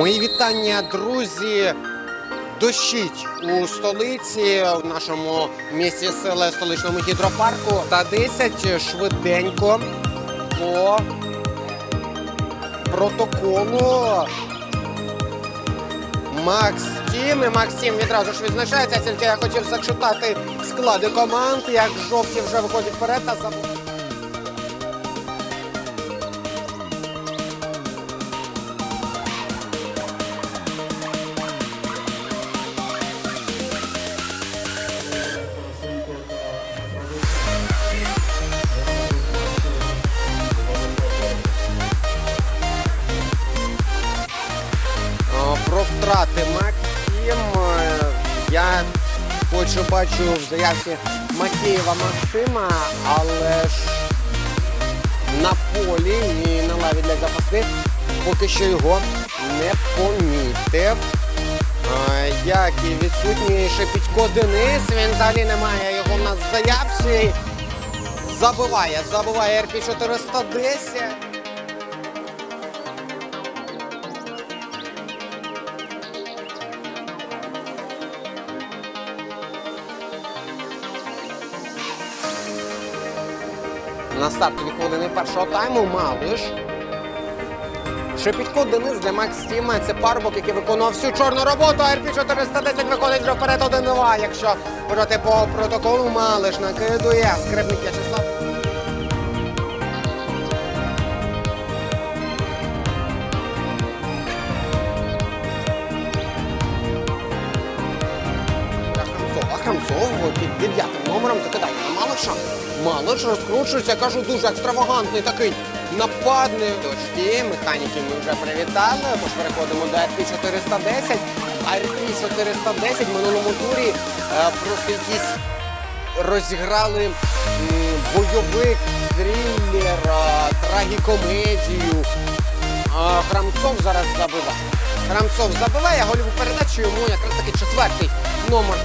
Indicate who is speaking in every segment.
Speaker 1: Мої вітання, друзі. Дощить у столиці, в нашому місті сили столичному гідропарку. Та 10 швиденько по протоколу. Макс Тім. І Макс Тім відразу ж відзначається, тільки я хотів зачитати склади команд, як жовті вже виходять вперед та забув. Втрати Максим. Я хоч і бачу в заявці Макеєва Максима, але ж на полі і на лаві для запасних поки що його не помітив. Як і відсутній Шепітько Денис, він взагалі немає його в нас в заявці. Забиває, забиває РП 410. На стартові хвилини першого тайму Малиш. Шепітько Денис для Макс Тіма. Це парубок, який виконував всю чорну роботу. А РП 410 виходить вже вперед 1-2. Якщо проти по протоколу Малиш накидує. Скрипник В'ячеслав. Хамцов. А Хамцов під дев'ятим номером закидає Малиша. Малиш розкручується, кажу, дуже екстравагантний такий нападний. Дочки, механіки ми вже привітали. Тож переходимо до RP 410. А RP 410 в минулому турі е, просто якісь розіграли бойовик, трилер, трагікомедію. Храмцов зараз забиває. Храмцов забиває, гольову передачу йому якраз таки четвертий номер.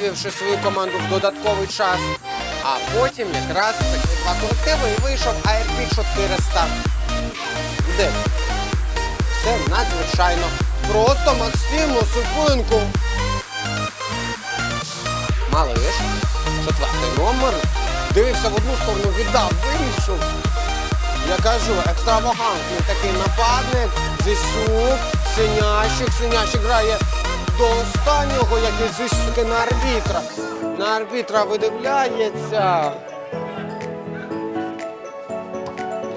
Speaker 1: Вивівши свою команду в додатковий час. А потім якраз таки два колективи і вийшов ARP 400. Де? Все надзвичайно. Просто Максиму Супинку. Малиш. Четвертий номер. Дивився в одну сторону, віддав, вийшов. Я кажу, екстравагантний такий нападник. Зісюк, Синящик. Синящик грає до останнього, як і Зісюки на арбітра. На арбітра видивляється.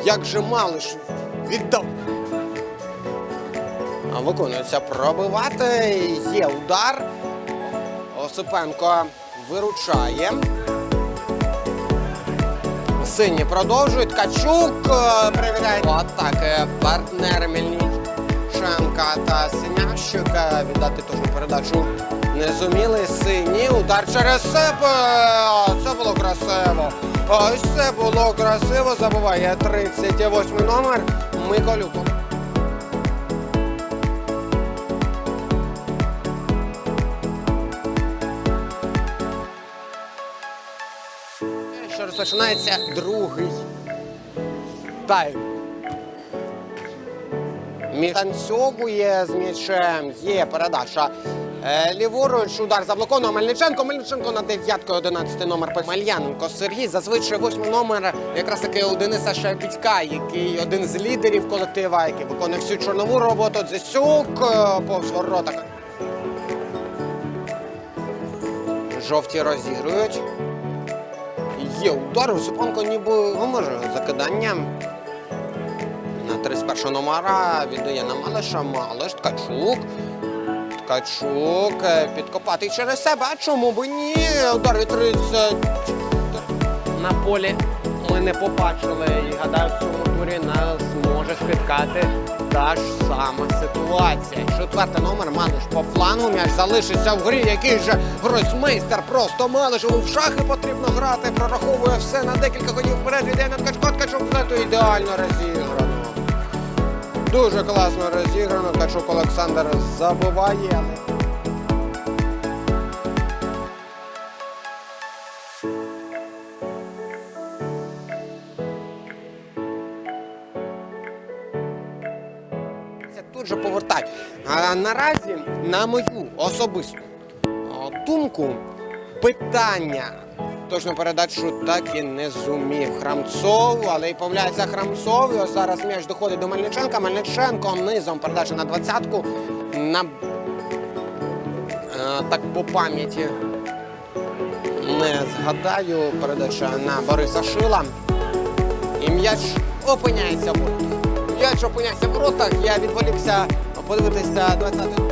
Speaker 1: Як же Малиш віддав. А Виконується пробивати. Є удар. Осипенко виручає. Сині продовжують. Качук е, перевіряє атаки партнери Мельниченка та Синящика. Віддати теж передачу не зуміли. Сині. Удар через себе. Це було красиво. Ось це було красиво. Забуває 38 номер Миколюк. Що розпочинається другий тайм. Танцьовує з м'ячем, є передача. Е, ліворуч удар заблоковано Мельниченко. Мельниченко на дев'яткою 11 номер Мальяненко Сергій. Зазвичай восьмий номер якраз таки у Дениса Шепітька, який один з лідерів колектива, який виконує всю чорнову роботу. Дзесюк е, повз ворота. Жовті розігрують. Є удар, Осипенко ніби може закиданням. На 31 номера віддає на Малиша. Малиш, Ткачук. Ткачук е, підкопати через себе. А чому б ні? Удар від 30. На полі ми не побачили. І гадаю, в цьому турі нас може спіткати та ж сама ситуація. Четвертий номер Малиш по флангу. М'яч залишиться в грі. Який же гройсмейстер просто Малиш. Йому в шахи потрібно грати. Прораховує все на декілька ходів вперед. Віддає на Ткачко. Ткачук це то ідеально розіграно. Дуже класно розіграно. Качук Олександр забиває. але Це тут же повертай. А наразі, на мою особисту думку, питання. Точно передачу так і не зумів Храмцов, але й появляється Храмцов. І ось зараз м'яч доходить до Мельниченка. Мельниченко низом передача на двадцятку. На... Е, так по пам'яті не згадаю. Передача на Бориса Шила. І м'яч опиняється в воротах. М'яч опиняється в воротах. Я відволікся подивитися 20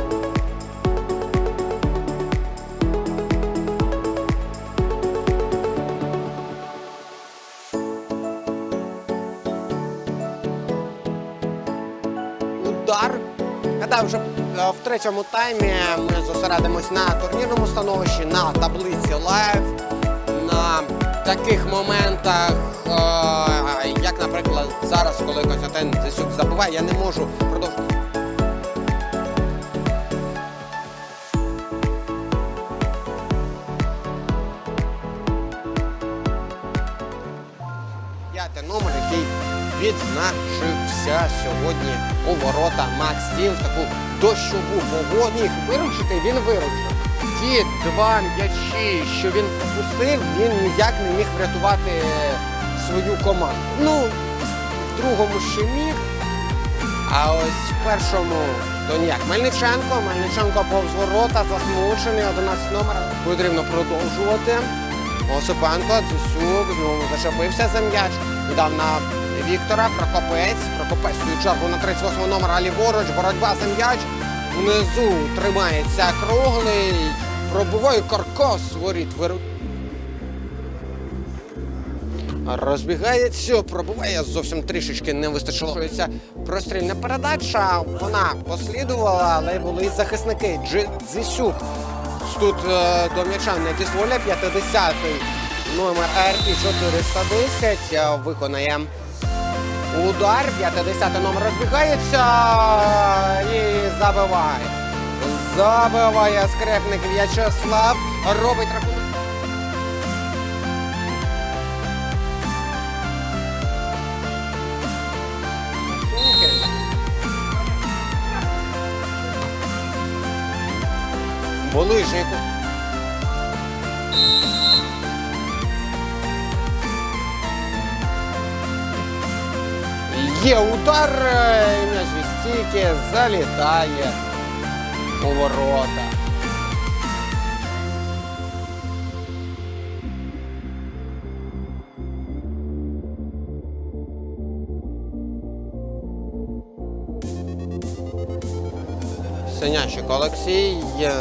Speaker 1: Гадаю, вже в третьому таймі ми зосередимось на турнірному становищі, на таблиці лайв, на таких моментах, е, як, наприклад, зараз, коли Костянтин Зисюк забуває, я не можу продовжити. Відзначився сьогодні у ворота Макс Стіл таку дощову погоду. Міг виручити, він виручив. Ті два м'ячі, що він пропустив, він ніяк не міг врятувати свою команду. Ну, в другому ще міг. А ось в першому то ніяк. Мельниченко, Мельниченко повз ворота, засмучений, 11 номер. Потрібно продовжувати. Осипенко, Цусюк, знову зачепився за м'яч. Віддав на Віктора, Прокопець. Прокопець свою чергу на 38 номер, а ліворуч, боротьба за м'яч. Внизу тримається круглий. Пробиває каркас воріт. Виру... Розбігається, пробуває зовсім трішечки не вистачило. Прострільна передача. Вона послідувала, але були і захисники. Дзисюк тут е, до м'яча не дозволяє 50-й номер РП 410 е, виконає удар. 50-й номер розбігається і забиває. Забиває скрепник В'ячеслав. Робить рахунок. Булижнику. Є удар, е, і м'яч від стійки залітає у ворота. Синячик Олексій е,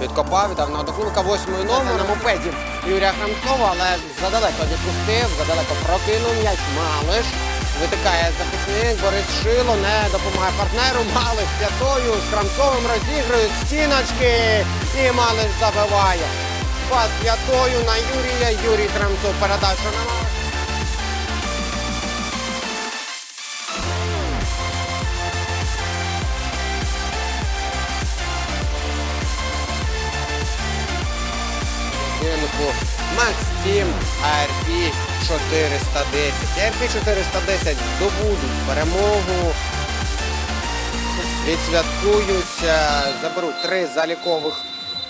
Speaker 1: підкопав, віддав на одноклубка восьмою номер на мопеді Юрія Храмцова, але задалеко відпустив, задалеко прокинув м'яч Малиш. Витикає захисник, Борис Шило, не допомагає партнеру. Малиш п'ятою з Храмцовим розігрують стіночки і Малиш забиває. Пас п'ятою на Юрія. Юрій Храмцов передача на Малиш. Макс Тім АРП 410. АРП 410 здобудуть перемогу. Відсвяткують, е, заберуть три залікових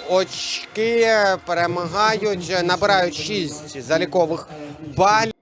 Speaker 1: очки, перемагають, набирають шість залікових балів.